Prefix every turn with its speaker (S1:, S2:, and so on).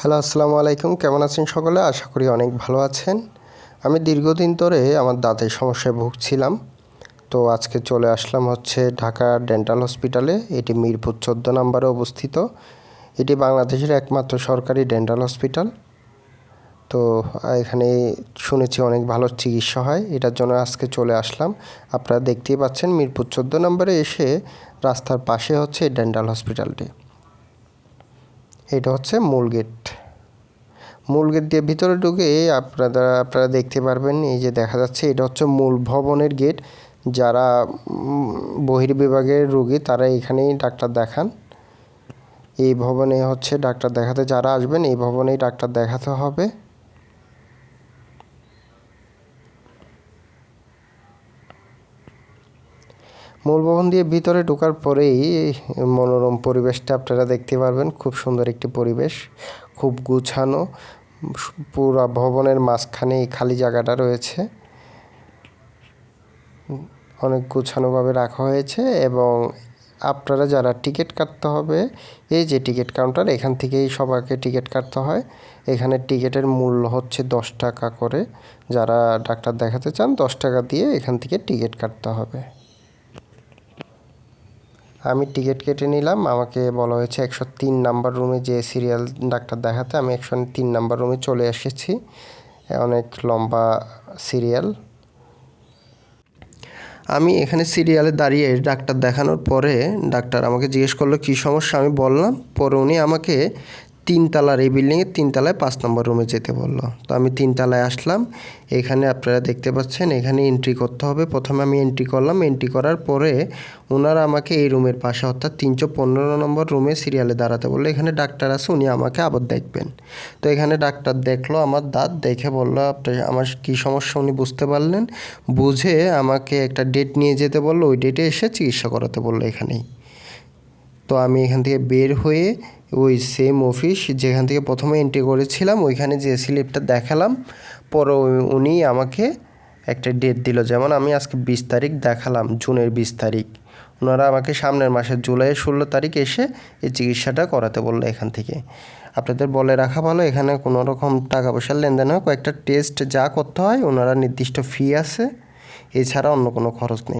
S1: Hello, আসসালামু আলাইকুম। কেমন আছেন সকলে? আশা করি অনেক ভালো আছেন। আমি দীর্ঘদিন ধরে আমার দাঁতের সমস্যায় ভুগছিলাম। তো আজকে চলে আসলাম হচ্ছে ঢাকা ডেন্টাল হসপিটালে। এটি মিরপুর চোদ্দ নম্বরে অবস্থিত। এটি বাংলাদেশের একমাত্র সরকারি ডেন্টাল হসপিটাল। তো এখানে শুনেছি অনেক ভালো চিকিৎসা হয়। এটার জন্য আজকে চলে আসলাম। আপনারা দেখতেই পাচ্ছেন মিরপুর চোদ্দ নম্বরে এসে রাস্তার পাশে হচ্ছে ডেন্টাল হসপিটালটি। এটা হচ্ছে মূল গেট। মূল গেট দিয়ে ভিতরে ঢুকে আপনারা আপনারা দেখতে পারবেন, এই যে দেখা যাচ্ছে এটা হচ্ছে মূল ভবনের গেট। যারা বহির্বিভাগের রোগী তারা এখানেই ডাক্তার দেখান। এই ভবনে হচ্ছে ডাক্তার দেখাতে, যারা আসবেন এই ভবনেই ডাক্তার দেখাতে হবে। মূল ভবন দিয়ে ভিতরে ঢোকার পরেই মনোরম পরিবেশটা আপনারা দেখতে পারবেন। খুব সুন্দর একটি পরিবেশ, খুব গুছানো, পুরা ভবনের মাঝখানে এই খালি জায়গাটা রয়েছে। অনেক গুছানোভাবে রাখা হয়েছে এবং আপনারা যারা টিকিট কাটতে হবে, এই যে টিকিট কাউন্টার, এখান থেকেই সবাইকে টিকিট কাটতে হয়। এখানে টিকিটের মূল্য হচ্ছে দশ টাকা করে। যারা ডাক্তার দেখাতে চান, দশ টাকা দিয়ে এখান থেকে টিকিট কাটতে হবে। আমি টিকিট কেটে নিলাম। আমাকে বলা হয়েছে একশো তিন নাম্বার রুমে যে সিরিয়াল ডাক্তার দেখাতে আমি একশো তিন নাম্বার রুমে চলে এসেছি। অনেক লম্বা সিরিয়াল আমি এখানে সিরিয়ালে দাঁড়িয়ে ডাক্তার দেখানোর পরে ডাক্তার আমাকে জিজ্ঞেস করল, কী সমস্যা? আমি বললাম, পরে উনি আমাকে তিনতলার এই বিল্ডিংয়ের তিনতলায় পাঁচ নম্বর রুমে যেতে বলল। তো আমি তিনতলায় আসলাম। এখানে আপনারা দেখতে পাচ্ছেন, এখানে এন্ট্রি করতে হবে। প্রথমে আমি এন্ট্রি করলাম। এন্ট্রি করার পরে ওনারা আমাকে এই রুমের পাশে, অর্থাৎ তিনশো পনেরো নম্বর রুমে সিরিয়ালে দাঁড়াতে বলল। এখানে ডাক্তার আছে, উনি আমাকে আবার দেখবেন। তো এখানে ডাক্তার দেখল আমার দাঁত, দেখে বলল আমার কী সমস্যা? উনি বুঝতে পারলেন। বুঝে আমাকে একটা ডেট নিয়ে যেতে বলল। ওই ডেটে এসে চিকিৎসা করাতে বলল এখানেই। তো আমি এখান থেকে বের হয়ে ওই সেম অফিস যেখান থেকে প্রথমে এন্ট্রি করেছিলাম, ওইখানে যে স্লিপটা দেখালাম, পরে উনি আমাকে একটা ডেট দিল। যেমন আমি আজকে বিশ তারিখ দেখালাম, জুনের বিশ তারিখ। ওনারা আমাকে সামনের মাসের জুলাইয়ের ষোলো তারিখ এসে এই চিকিৎসাটা করাতে বলল এখান থেকে। আপনাদের বলে রাখা ভালো, এখানে কোনো রকম টাকা পয়সার লেনদেন হয় কয়েকটা টেস্ট যা করতে হয়, ওনারা নির্দিষ্ট ফি আছে। এছাড়া অন্য কোনো খরচ নেই।